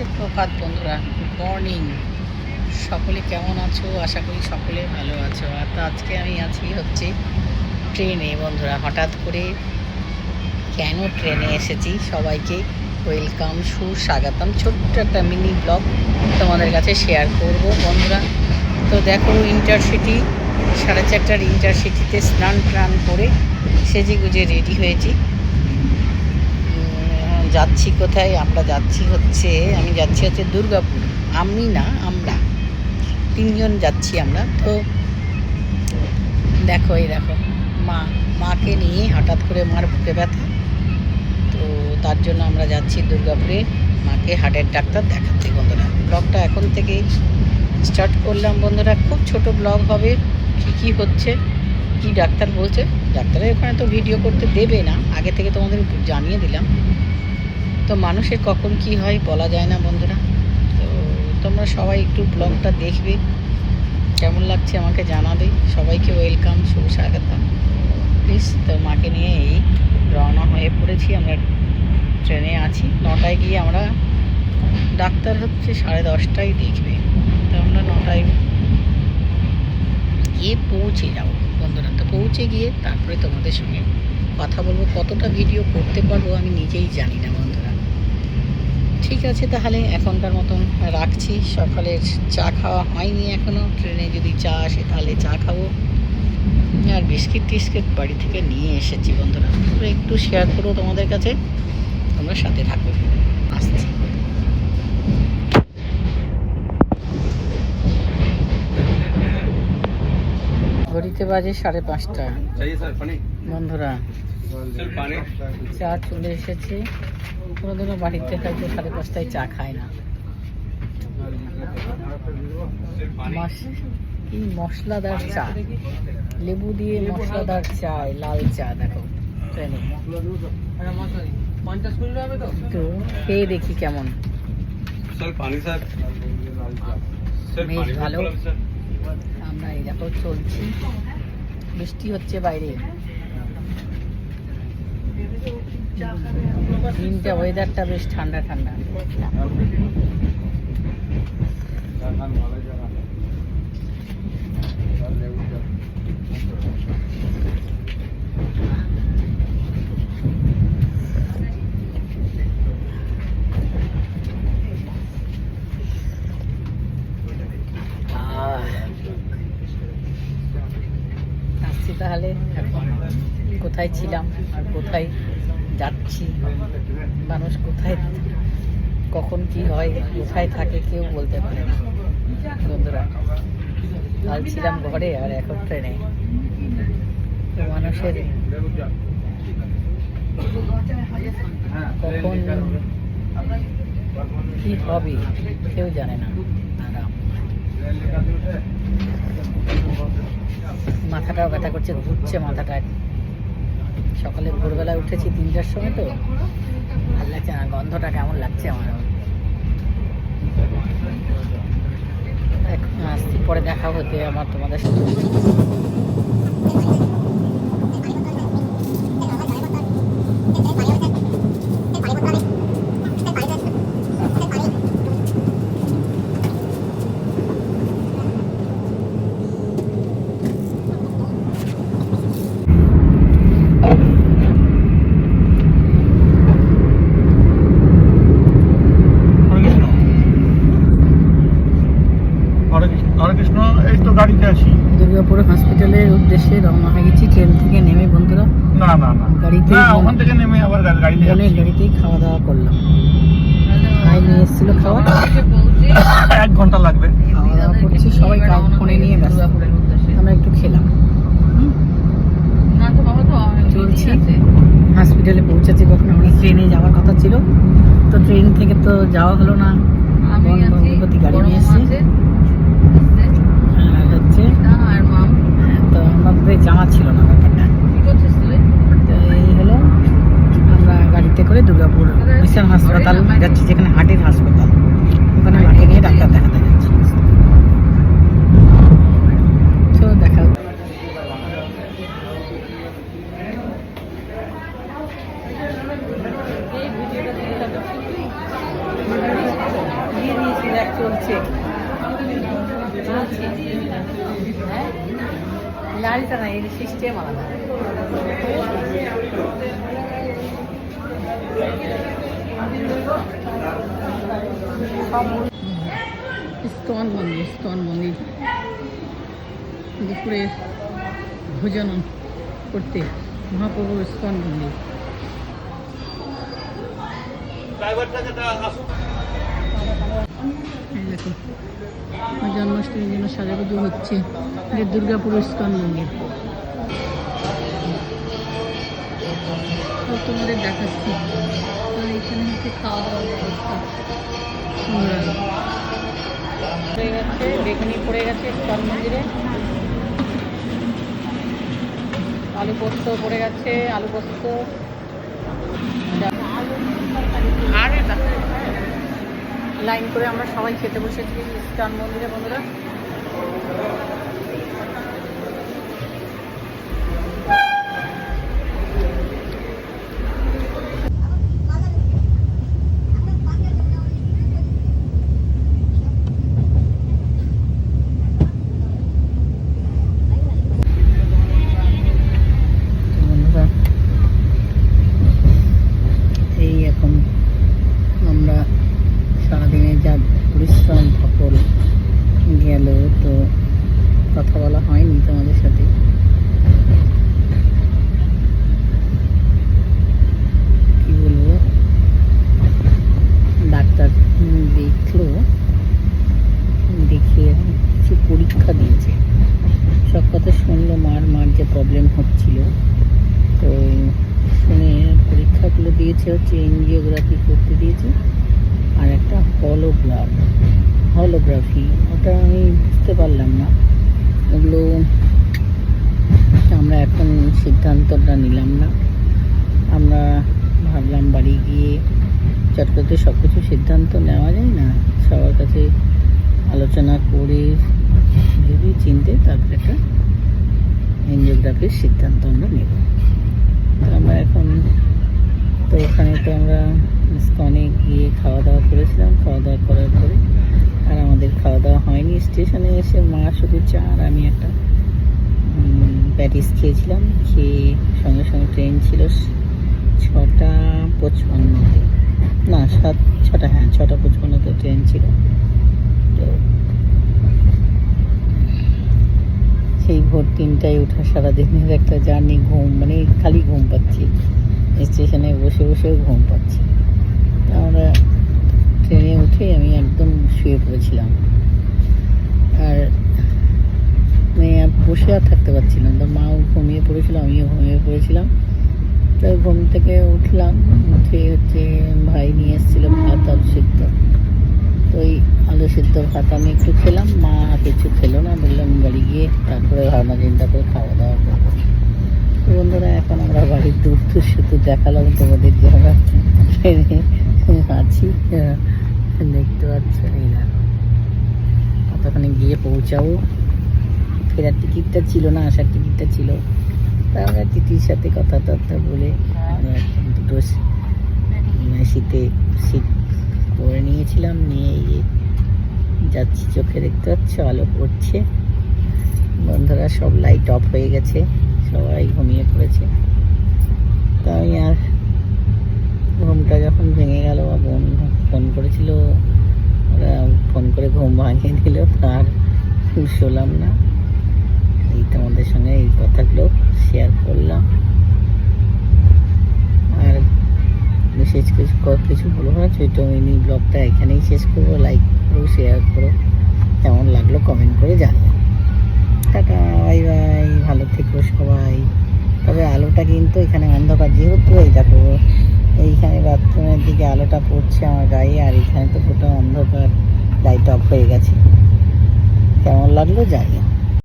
সুপ্রভাত বন্ধুরা good morning সকলে কেমন আছো? আশা করি সকলে ভালো আছো। আর তো আজকে আমি আছি হচ্ছে ট্রেনে বন্ধুরা, হঠাৎ করে কেন ট্রেনে এসেছি? সবাইকে ওয়েলকাম সুস্বাগতম। ছোট্ট একটা মিনি ব্লগ তোমাদের কাছে শেয়ার করব বন্ধুরা। তো দেখো ইন্টারসিটি সাড়ে চারটার ইন্টারসিটিতে স্নান টান করে সেজে গুজে রেডি হয়েছি। যাচ্ছি কোথায়, আমরা যাচ্ছি হচ্ছে, আমি যাচ্ছি হচ্ছে দুর্গাপুর। আমি না, আমরা। তিনজন যাচ্ছি আমরা। তো দেখো, এই দেখো, মা, মাকে নিয়ে হঠাৎ করে মার বুকে ব্যথা। তো তার জন্য আমরা যাচ্ছি দুর্গাপুরে মাকে হার্টের ডাক্তার দেখাতে। বন্ধুরা ব্লগটা এখন থেকে স্টার্ট করলাম। বন্ধুরা, খুব ছোট ব্লগ হবে। কী কী হচ্ছে? কি ডাক্তার বলছে? ডাক্তারের ওখানে তো ভিডিও করতে দেবে না। আগে থেকে তোমাদের জানিয়ে দিলাম। তো মানুষের কখন কি হয় বলা যায় না বন্ধুরা। তো তোমরা সবাই একটু ব্লগটা দেখবে। কেমন লাগছে আমাকে জানাবে। সবাইকে ওয়েলকাম শুভ স্বাগতম। প্লিজ তো মাকে নিয়ে এই রওনা হয়ে পড়েছি। আমরা ট্রেনে আছি। নটায় গিয়ে আমরা ডাক্তার হচ্ছে সাড়ে দশটায় দেখবে। তো আমরা নটায় গিয়ে পৌঁছে যাব বন্ধুরা। তো পৌঁছে গিয়ে তারপরে তোমাদের সঙ্গে কথা বলব। কতটা ভিডিও করতে পারব আমি নিজেই জানি না ঠিক আছে তাহলে এখনকার মতন রাখছি। সকালের চা খাওয়া হয়নি এখনও ট্রেনে যদি চা আসে তাহলে চা খাব। আর বিস্কিট টিস্কিট বাড়ি থেকে নিয়ে এসেছি বন্ধুরা। তোমরা একটু শেয়ার করো তোমাদের কাছে। তোমরা সাথে থাকো। আসছি। ঘড়িতে বাজে সাড়ে পাঁচটা। বন্ধুরা চা চলে এসেছে। কোনোদিনও বাড়িতে হয়তো সাড়ে পাঁচটায় চা খায় না। কি মশলাদার চা? লেবু দিয়ে মশলাদার চায় লাল চা দেখো। তো খেয়ে দেখি কেমন। বেশ ভালো। আমরা এই দেখো চলছি। বৃষ্টি হচ্ছে বাইরে। দিনটা ওয়েদারটা বেশ ঠান্ডা ঠান্ডা। তাহলে। কোথায় ছিলাম? আর কোথায়? যাচ্ছি। মানুষ কোথায় কখন কি হয়, কোথায় থাকে কেউ বলতে পারে না। বন্ধুরা, কাল ছিলাম ঘরে, আর এখন ট্রেনে। মানুষের কখন কি হবে, কেউ জানে না। মাথাটাও ব্যথা করছে, ঘুরছে মাথাটা সকালে ভোরবেলা উঠেছি তিনটার সময় তো। ভালো লাগছে না, গন্ধটা কেমন লাগছে আমার? পরে দেখা হতে, আমার তোমাদের সাথে। এই তো গাড়িতে আছি। দুর্গাপুর হসপিটালের উদ্দেশ্যে রওনা হয়ে গেছি। ট্রেন থেকে নেমে বন্ধুরা না না না। গাড়িতে না ওখান থেকে নেমে আবার গাড়ি নিয়ে গাড়িতেই খাওয়া দাওয়া করলাম। ভাই নিয়ে এসেছিল খাওয়া। এক ঘণ্টা লাগবে। খাওয়া দাওয়া করছি সবাই কাজ ফোনে নিয়ে ব্যস্ত। আমরা একটু খেলাম? চলছি হসপিটালে পৌঁছেছি কখন আমরা ট্রেনে যাওয়ার কথা ছিল। তো ট্রেন থেকে তো যাওয়া হলো না। বন্ধুপতি গাড়ি নিয়ে এসছে আর হচ্ছে হ্যাঁ, তো আমাদের জানা ছিল না ব্যাপারটা। এই হলো আমরা গাড়িতে করে দুর্গাপুর মিশন হাসপাতাল যাচ্ছি যেখানে হাটের হাসপাতাল। ওখানে হাটে নিয়ে ডাক্তার দেখাতে যাচ্ছি তো দেখা হচ্ছে। এই ভিডিওটা দেখ চলছে চলছে হ্যাঁ লালটা না এর সিস্টেম আলাদা ইস্কন মন্দির ইস্কন মন্দির দুপুরে ভোজন করতে মহাপ্রভু ইস্কন মন্দির জন্মাষ্টমীর জন্য সাজাগুজো হচ্ছে যে দুর্গাপুর ইস্কন মন্দির। তোমাদের দেখাচ্ছি। এখানে হচ্ছে খাওয়া দাওয়ার ব্যবস্থা। পড়ে গেছে বেগুনি পড়ে গেছে ইস্কন মন্দিরে। আলু পোস্ত পড়ে গেছে, আলু পোস্ত। লাইন করে আমরা সবাই খেতে বসেছি। ইস্টান মন্দিরে বন্ধুরা বন্ধুরা এই এখন আমরা সারাদিনে যা পরিশ্রম ধকল গেল তো কথা বলা হয়নি তোমাদের সাথে। কি বলব? ডাক্তার দেখল দেখে কিছু পরীক্ষা দিয়েছে। সব কথা শুনলো, মার মার যে প্রবলেম হচ্ছিল। তো শুনে পরীক্ষাগুলো দিয়েছে, হচ্ছে এনজিওগ্রাফি করতে দিয়েছে, আর একটা হলোগ্রাফ হলোগ্রাফি ওটা আমি বুঝতে পারলাম না। ওগুলো আমরা এখন সিদ্ধান্তটা নিলাম না। আমরা ভাবলাম বাড়ি গিয়ে চট করতে সব কিছু সিদ্ধান্ত নেওয়া যায় না? সবার কাছে আলোচনা করে যদি চিনতে তারপরে একটা এনজিওগ্রাফির সিদ্ধান্ত আমরা নেব। আমরা এখন, তো ওখানে তো আমরা ইস্কনে গিয়ে খাওয়া দাওয়া করেছিলাম। খাওয়া দাওয়া করার পরে আর আমাদের খাওয়া দাওয়া হয়নি স্টেশনে এসে মা শুধু চা আর আমি একটা প্যাটিস খেয়েছিলাম। খেয়ে সঙ্গে সঙ্গে ট্রেন ছিল ছটা পঁচপান্নতে না, সাত, ছটা হ্যাঁ ছটা পঁচপান্নতে ট্রেন ছিল। তো সেই ভোর তিনটায় ওঠা সারাদিনের একটা জার্নি, ঘুম মানে খালি ঘুম পাচ্ছি। স্টেশনে বসে বসেও ঘুম পাচ্ছি। আমরা ট্রেনে উঠে আমি একদম শুয়ে পড়েছিলাম। আর মানে বসে আর থাকতে পারছিলাম তো মাও ঘুমিয়ে পড়েছিল আমিও ঘুমিয়ে পড়েছিলাম। তো ঘুম থেকে উঠলাম উঠে হচ্ছে ভাই নিয়ে এসেছিল ভাত আলু সিদ্ধ। তো ওই আলু সিদ্ধ ভাত আমি একটু খেলাম মা কিছু খেলো না বললাম বাড়ি গিয়ে তারপরে ভাবনা চিন্তা করে খাওয়া দাওয়া করব। তো বন্ধুরা এখন আমরা বাড়ির দূর দূর শুধু দেখালাম তোমাদের যে আমরা আছি। আহ, দেখতে পাচ্ছ এই না কতখানি গিয়ে পৌঁছাবো। ফেরার টিকিটটা ছিল না, আসার টিকিটটা ছিল। তা আমরা টিটির সাথে কথা টথা বলে দুটো শীতে সিট করে নিয়েছিলাম, নিয়ে গিয়ে যাচ্ছি চোখে, দেখতে পাচ্ছ? আলো পড়ছে। বন্ধুরা, সব লাইট অফ হয়ে গেছে। সবাই ঘুমিয়ে পড়েছে। তাই আর ঘুমটা যখন ভেঙে গেল, বা বোন ফোন করেছিল ফোন করে ঘুম ভাঙিয়ে দিল, তার শোলাম না। এই তোমাদের সঙ্গে এই কথাগুলো শেয়ার করলাম। আর বিশেষ কিছু কিছু বলব না ছোট মিনি ব্লগটা এখানেই শেষ করব। লাইক করো শেয়ার করো, কেমন লাগল কমেন্ট করে জানিও। টাটা বাই বাই ভালো থেকো সবাই। তবে আলোটা কিন্তু এখানে অন্ধকার, যেহেতু এই দেখো এইখানে বাথরুমের দিকে আলোটা পড়ছে আমার গায়ে, আর এখানে তো পুরো অন্ধকার। লাইট অফ হয়ে গেছে। কেমন লাগল? জানি